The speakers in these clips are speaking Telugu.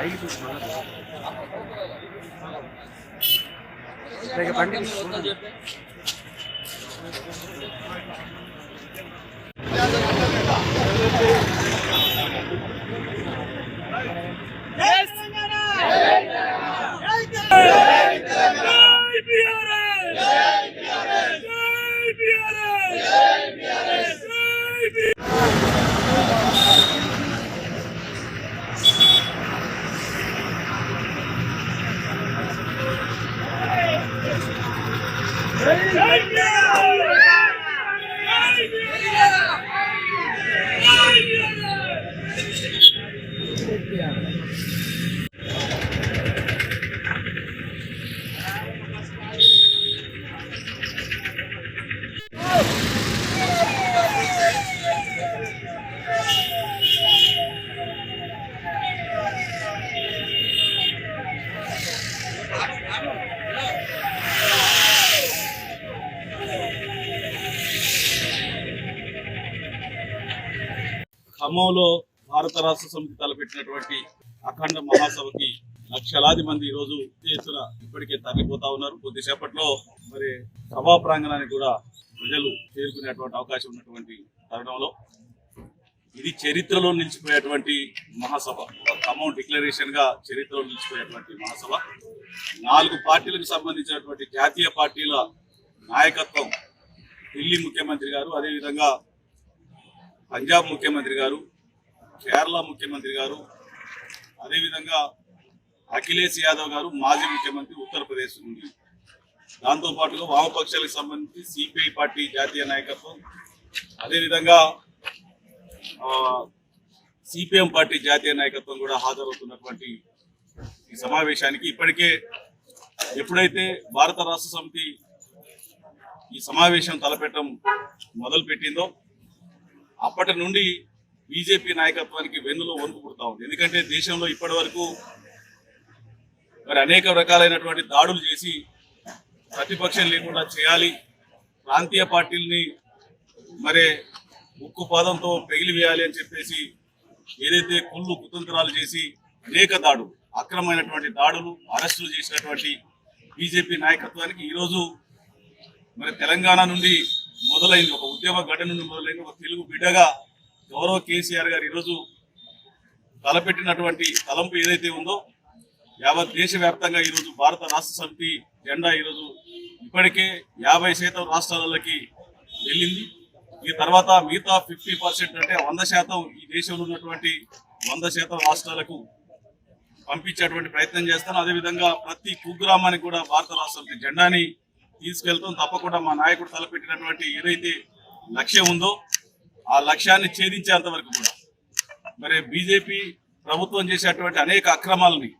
ఐదు ఇక బండి ಜೈ ಜೈ ఖమ్మంలో భారత రాష్ట్ర సమితి తలపెట్టినటువంటి అఖండ మహాసభకి లక్షలాది మంది ఈరోజు రోజు ఎత్తున ఇప్పటికే తరలిపోతా ఉన్నారు. కొద్దిసేపట్లో మరి సభా ప్రాంగణానికి కూడా ప్రజలు చేరుకునేటువంటి అవకాశం ఉన్నటువంటి తరుణంలో ఇది చరిత్రలో నిలిచిపోయేటువంటి మహాసభ. ఖమ్మం డిక్లరేషన్గా చరిత్రలో నిలిచిపోయేటువంటి మహాసభ. నాలుగు పార్టీలకు సంబంధించినటువంటి జాతీయ పార్టీల నాయకత్వం ఢిల్లీ ముఖ్యమంత్రి గారు అదేవిధంగా పంజాబ్ ముఖ్యమంత్రి గారు కేరళ ముఖ్యమంత్రి గారు అదేవిధంగా అఖిలేష్ యాదవ్ గారు మాజీ ముఖ్యమంత్రి ఉత్తరప్రదేశ్ నుండి. దాంతోపాటుగా వామపక్షాలకు సంబంధించి సిపిఐ పార్టీ జాతీయ నాయకత్వం అదేవిధంగా సిపిఎం పార్టీ జాతీయ నాయకత్వం కూడా హాజరవుతున్నటువంటి ఈ సమావేశానికి ఇప్పటికే ఎప్పుడైతే భారత రాష్ట్ర సమితి ఈ సమావేశం తలపెట్టడం మొదలుపెట్టిందో అప్పటి నుండి బీజేపీ నాయకత్వానికి వెన్నులో వణుకు పుడతా ఉంది. ఎందుకంటే దేశంలో ఇప్పటి వరకు మరి అనేక రకాలైనటువంటి దాడులు చేసి ప్రతిపక్షం లేకుండా చేయాలి ప్రాంతీయ పార్టీల్ని మరి ఉక్కు పాదంతో వేయాలి అని చెప్పేసి ఏదైతే కుళ్ళు కుతంత్రాలు చేసి అనేక దాడులు అక్రమమైనటువంటి దాడులు అరెస్టులు చేసినటువంటి బీజేపీ నాయకత్వానికి ఈరోజు మరి తెలంగాణ నుండి మొదలైంది. ఒక ఉద్యమ ఘటన నుండి మొదలైంది. ఒక తెలుగు బిడ్డగా గౌరవ కేసీఆర్ గారు ఈరోజు తలపెట్టినటువంటి తలంపు ఏదైతే ఉందో యావత్ దేశవ్యాప్తంగా ఈరోజు భారత రాష్ట్ర సమితి జెండా ఈరోజు ఇప్పటికే యాభై శాతం రాష్ట్రాలకి వెళ్ళింది. ఈ తర్వాత మిగతా ఫిఫ్టీ పర్సెంట్ అంటే వంద శాతం ఈ దేశంలో ఉన్నటువంటి వంద శాతం రాష్ట్రాలకు పంపించేటువంటి ప్రయత్నం చేస్తాను. అదేవిధంగా ప్రతి కుగ్రామానికి కూడా భారత రాష్ట్ర సమితి జెండాని తీసుకెళ్తాం తప్పకుండా మా నాయకుడు తలపెట్టినటువంటి ఏదైతే లక్ష్యం ఉందో ఆ లక్ష్యాన్ని ఛేదించేంత వరకు కూడా. మరి బీజేపీ ప్రభుత్వం చేసేటువంటి అనేక అక్రమాలని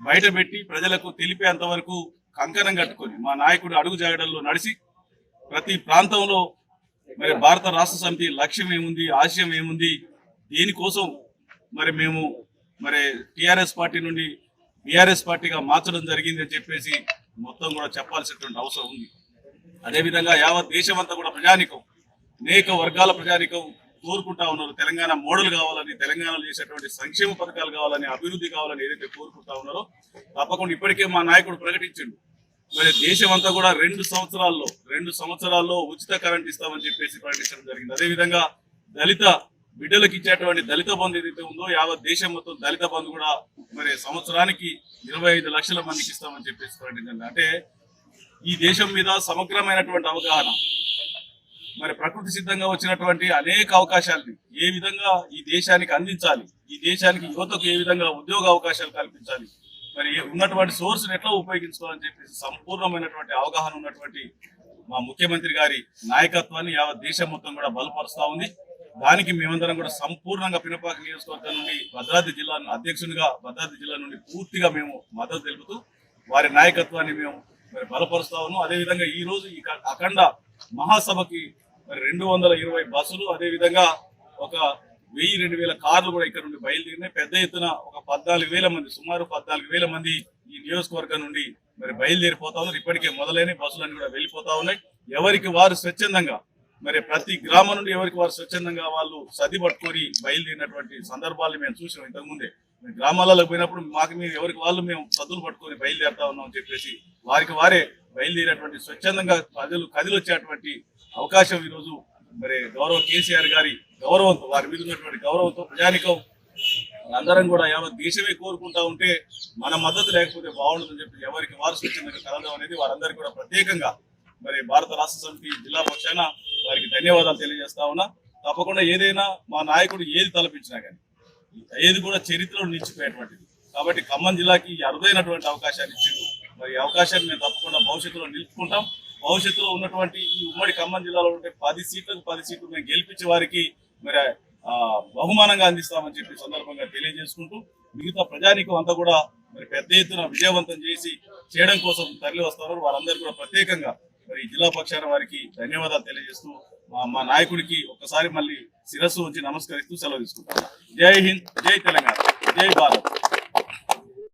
బయటపెట్టి ప్రజలకు తెలిపేంత వరకు కంకణం కట్టుకొని మా నాయకుడు అడుగు జాగడంలో నడిచి ప్రతి ప్రాంతంలో మరి భారత రాష్ట్ర సమితి లక్ష్యం ఏముంది ఆశయం ఏముంది దేనికోసం మరి మేము మరి టిఆర్ఎస్ పార్టీ నుండి బీఆర్ఎస్ పార్టీగా మార్చడం జరిగింది అని చెప్పేసి మొత్తం కూడా చెప్పాల్సినటువంటి అవసరం ఉంది. అదేవిధంగా యావత్ దేశం అంతా కూడా ప్రజానికం అనేక వర్గాల ప్రజానికం కోరుకుంటా ఉన్నారు. తెలంగాణ మోడల్ కావాలని తెలంగాణలో చేసేటువంటి సంక్షేమ పథకాలు కావాలని అభివృద్ధి కావాలని ఏదైతే కోరుకుంటా ఉన్నారో తప్పకుండా ఇప్పటికే మా నాయకుడు ప్రకటించిండు. మరి దేశం అంతా కూడా రెండు సంవత్సరాల్లో రెండు సంవత్సరాల్లో ఉచిత కరెంట్ ఇస్తామని చెప్పేసి ప్రకటించడం జరిగింది. అదేవిధంగా దళిత బిడ్డలకు ఇచ్చేటువంటి దళిత బంధు ఏదైతే ఉందో యావత్ దేశం మొత్తం దళిత బంధు కూడా మరి సంవత్సరానికి ఇరవై ఐదు లక్షల మందికి ఇస్తామని చెప్పేసి ప్రకటించండి అంటే ఈ దేశం మీద సమగ్రమైనటువంటి అవగాహన మరి ప్రకృతి సిద్ధంగా వచ్చినటువంటి అనేక అవకాశాలని ఏ విధంగా ఈ దేశానికి అందించాలి ఈ దేశానికి యువతకు ఏ విధంగా ఉద్యోగ అవకాశాలు కల్పించాలి మరి ఉన్నటువంటి సోర్స్ ఎట్లా ఉపయోగించుకోవాలని చెప్పేసి సంపూర్ణమైనటువంటి అవగాహన ఉన్నటువంటి మా ముఖ్యమంత్రి గారి నాయకత్వాన్ని యావత్ దేశం మొత్తం కూడా బలపరుస్తూ ఉంది. దానికి మేమందరం కూడా సంపూర్ణంగా పినపాక నియోజకవర్గం నుండి భద్రాద్రి జిల్లా అధ్యక్షునిగా భద్రాద్రి జిల్లా నుండి పూర్తిగా మేము మద్దతు తెలుపుతూ వారి నాయకత్వాన్ని మేము మరి బలపరుస్తా ఉన్నాం. అదేవిధంగా ఈ రోజు ఈ అఖండ మహాసభకి మరి రెండు వందల ఇరవై బస్సులు అదేవిధంగా ఒక వెయ్యి రెండు వేల కార్లు కూడా ఇక్కడ నుండి బయలుదేరినాయి. పెద్ద ఎత్తున ఒక పద్నాలుగు వేల మంది సుమారు పద్నాలుగు వేల మంది ఈ నియోజకవర్గం నుండి మరి బయలుదేరిపోతా ఉన్నారు. ఇప్పటికే మొదలైన బస్సులన్నీ కూడా వెళ్ళిపోతా ఉన్నాయి. ఎవరికి వారు స్వచ్ఛందంగా మరి ప్రతి గ్రామం నుండి ఎవరికి వారు స్వచ్ఛందంగా వాళ్ళు సది పట్టుకొని బయలుదేరినటువంటి సందర్భాలు మేము చూసినాం ఇంతకుముందే గ్రామాలలో పోయినప్పుడు మాకు మేము ఎవరికి వాళ్ళు మేము సదులు పట్టుకొని బయలుదేరుతా ఉన్నాం అని చెప్పేసి వారికి వారే బయలుదేరేటువంటి స్వచ్ఛందంగా ప్రజలు కదిలొచ్చేటువంటి అవకాశం ఈరోజు మరి గౌరవ కేసీఆర్ గారి గౌరవంతో వారి మీద ఉన్నటువంటి గౌరవంతో ప్రజానికం. అందరం కూడా యావత్ దేశమే కోరుకుంటా ఉంటే మన మద్దతు లేకపోతే బాగుంటుందని చెప్పి ఎవరికి వారు స్వచ్ఛందంగా కలవడం అనేది వారందరికీ కూడా ప్రత్యేకంగా మరి భారత రాష్ట్ర సమితి జిల్లా పక్షాన వారికి ధన్యవాదాలు తెలియజేస్తా ఉన్నా. తప్పకుండా ఏదైనా మా నాయకుడు ఏది తలపించినా కానీ ఏది కూడా చరిత్రలో నిలిచిపోయేటువంటిది. కాబట్టి ఖమ్మం జిల్లాకి అరుదైనటువంటి అవకాశాన్ని ఇచ్చిండు. మరి అవకాశాన్ని మేము తప్పకుండా భవిష్యత్తులో నిలుపుకుంటాం. భవిష్యత్తులో ఉన్నటువంటి ఈ ఉమ్మడి ఖమ్మం జిల్లాలో ఉంటే పది సీట్లకు పది సీట్లు మేము గెలిపించే వారికి మరి ఆ, బహుమానంగా అందిస్తామని చెప్పి సందర్భంగా తెలియజేసుకుంటూ మిగతా ప్రజానికం అంతా కూడా మరి పెద్ద ఎత్తున విజయవంతం చేసి చేయడం కోసం తరలి వస్తారు వారందరూ కూడా ప్రత్యేకంగా మరి ఈ జిల్లా పక్షాన వారికి ధన్యవాదాలు తెలియజేస్తూ మా మా నాయకుడికి ఒక్కసారి మళ్ళీ శిరస్సు ఉంచి నమస్కరిస్తూ సెలవు తీసుకుంటాను జై హింద్ జై తెలంగాణ జై భారత్.